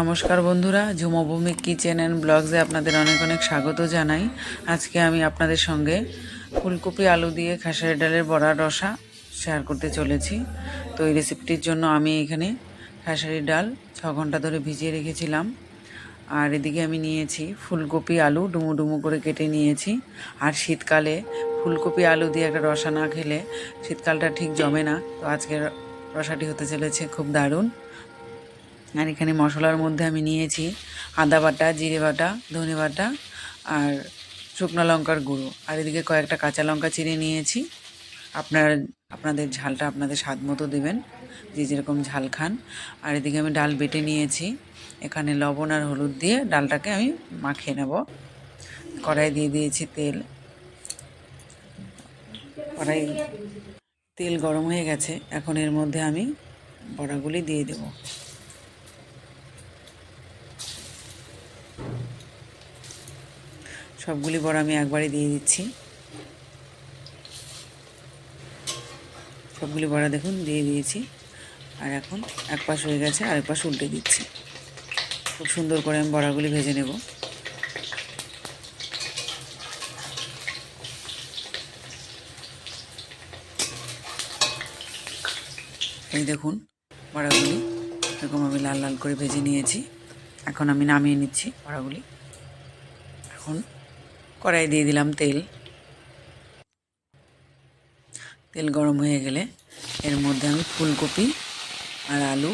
নমস্কার বন্ধুরা, ঝুমভূমি kitchen and ব্লগসে আপনাদের অনেক অনেক স্বাগত জানাই। আজকে আমি আপনাদের সঙ্গে ফুলকপি আলু দিয়ে খাসারি ডালের বড়া রসা শেয়ার করতে চলেছি। তো এই রেসিপিটির জন্য আমি এখানে খাসারি ডাল ছ ঘণ্টা ধরে ভিজিয়ে রেখেছিলাম। আর এদিকে আমি নিয়েছি ফুলকপি আলু ডুমু ডুমু করে কেটে নিয়েছি। আর শীতকালে ফুলকপি আলু দিয়ে একটা রসা না খেলে শীতকালটা ঠিক জমে না। তো আজকের রসাটি হতে চলেছে খুব দারুণ। আর এখানে মশলার মধ্যে আমি নিয়েছি আদা বাটা, জিরে বাটা, ধনে বাটা আর শুকনো লঙ্কার গুঁড়ো। আর এদিকে কয়েকটা কাঁচা লঙ্কা চিড়ে নিয়েছি। আপনার, আপনাদের ঝালটা আপনাদের স্বাদ মতো দেবেন, যে যেরকম ঝাল খান। আর এদিকে আমি ডাল বেটে নিয়েছি। এখানে লবণ আর হলুদ দিয়ে ডালটাকে আমি মাখিয়ে নেব। কড়াই দিয়ে দিয়েছি তেল। কড়াই, তেল গরম হয়ে গেছে। এখন এর মধ্যে আমি বড়াগুলি দিয়ে দেবো। সবগুলি বড়া আমি একবারে দিয়ে দিচ্ছি। সবগুলি বড়া দেখুন, দিয়ে দিয়েছি। আর এখন এক পাশ হয়ে গেছে, আরেক পাশ উল্টে দিচ্ছি। খুব সুন্দর করে আমি বড়াগুলি ভেজে নেব। এই দেখুন বড়াগুলি, এরকম আমি লাল লাল করে ভেজে নিয়েছি। এখন আমি নামিয়ে নিচ্ছি বড়াগুলি। এখন কড়াই দিয়ে দিলাম তেল। তেল গরম হয়ে গেলে এর মধ্যে আমি ফুলকপি আর আলু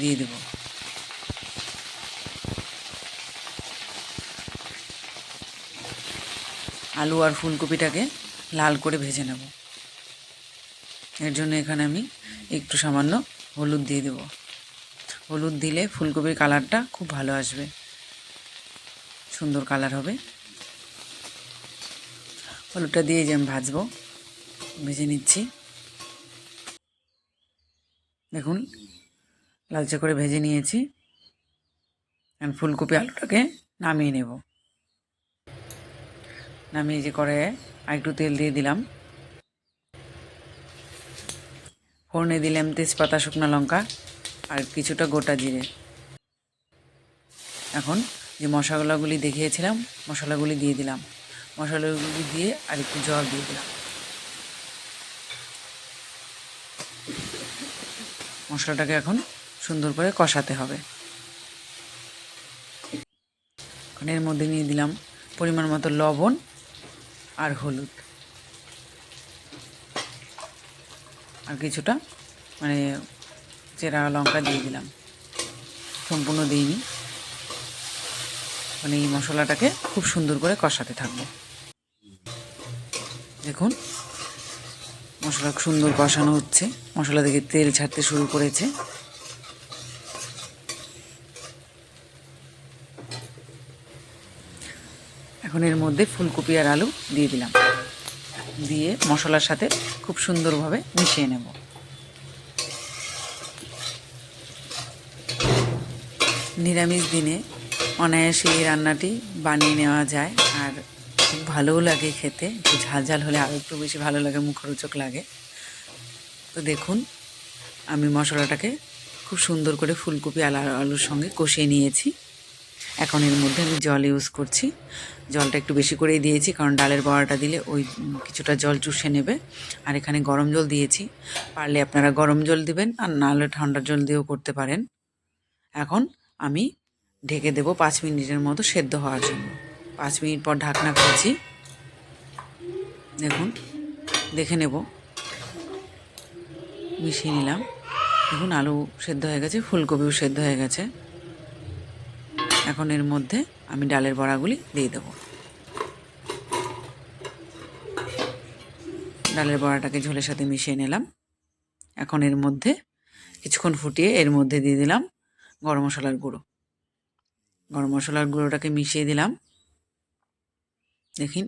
দিয়ে দেব। আলু আর ফুলকপিটাকে লাল করে ভেজে নেব। এর জন্য এখানে আমি একটু সামান্য হলুদ দিয়ে দেব। হলুদ দিলে ফুলকপির কালারটা খুব ভালো আসবে। সুন্দর কালার হবে। হলুদটা দিয়ে যে আমি ভাজবো। ভেজে নিচ্ছি। দেখুন, লালচে করে ভেজে নিয়েছি। এখন ফুলকপি আলুটাকে নামিয়ে নেব। নামিয়ে যে করে একটু তেল দিয়ে দিলাম। ফোড়নে দিলাম তেজপাতা, শুকনো লঙ্কা আর কিছুটা গোটা জিরে। এখন যে মশলাগুলি দেখিয়েছিলাম, মশলাগুলি দিয়ে দিলাম। মশলাগুলি দিয়ে আর একটু জল দিয়ে দিলাম। মশলাটাকে এখন সুন্দর করে কষাতে হবে। এর মধ্যে নিয়ে দিলাম পরিমাণ মতো লবণ আর হলুদ। আর কিছুটা মানে চেরা লঙ্কা দিয়ে দিলাম। সম্পূর্ণ দিইনি মানে এই মশলাটাকে খুব সুন্দর করে কষাতে থাকব। দেখুন, মশলা সুন্দর কষানো হচ্ছে। মশলা থেকে তেল ছাড়তে শুরু করেছে। এখন এর মধ্যে ফুলকপি আর আলু দিয়ে দিলাম। দিয়ে মশলার সাথে খুব সুন্দরভাবে মিশিয়ে নেব। নিরামিষ দিনে অনায়াসে এই রান্নাটি বানিয়ে নেওয়া যায়। আর খুব ভালোও লাগে খেতে, একটু ঝাল ঝাল হলে আরও একটু বেশি ভালো লাগে, মুখরোচক লাগে। তো দেখুন, আমি মশলাটাকে খুব সুন্দর করে ফুলকপি আলা আলুর সঙ্গে কষিয়ে নিয়েছি। এখন এর মধ্যে আমি জল ইউজ করছি। জলটা একটু বেশি করেই দিয়েছি, কারণ ডালের বড়াটা দিলে ওই কিছুটা জল চুষে নেবে। আর এখানে গরম জল দিয়েছি। পারলে আপনারা গরম জল দিবেন, আর নাহলে ঠান্ডা জল দিয়েও করতে পারেন। এখন আমি ঢেকে দেবো পাঁচ মিনিটের মতো সেদ্ধ হওয়ার জন্য। পাঁচ মিনিট পর ঢাকনা খুলছি। দেখুন, দেখে নেব। মিশিয়ে নিলাম। দেখুন, আলু সেদ্ধ হয়ে গেছে, ফুলকপিও সেদ্ধ হয়ে গেছে। এখন এর মধ্যে আমি ডালের বড়াগুলি দিয়ে দেব। ডালের বড়াটাকে ঝোলের সাথে মিশিয়ে নিলাম। এখন এর মধ্যে কিছুক্ষণ ফুটিয়ে এর মধ্যে দিয়ে দিলাম গরম মশলার গুঁড়ো। গরম মশলার গুঁড়োটাকে মিশিয়ে দিলাম। দেখিন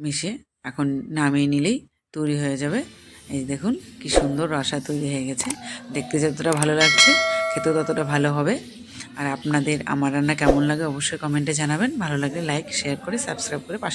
মিশে এখন নামিয়ে নিলেই তৈরি হয়ে যাবে। এই দেখুন কি সুন্দর রসা তৈরি হয়ে গেছে। দেখতে যতটা ভালো লাগছে খেতে ততটা ভালো হবে। আর আপনাদের আমার রান্না কেমন লাগে অবশ্যই কমেন্টে জানাবেন। ভালো লাগলে লাইক শেয়ার করে সাবস্ক্রাইব করে পাশে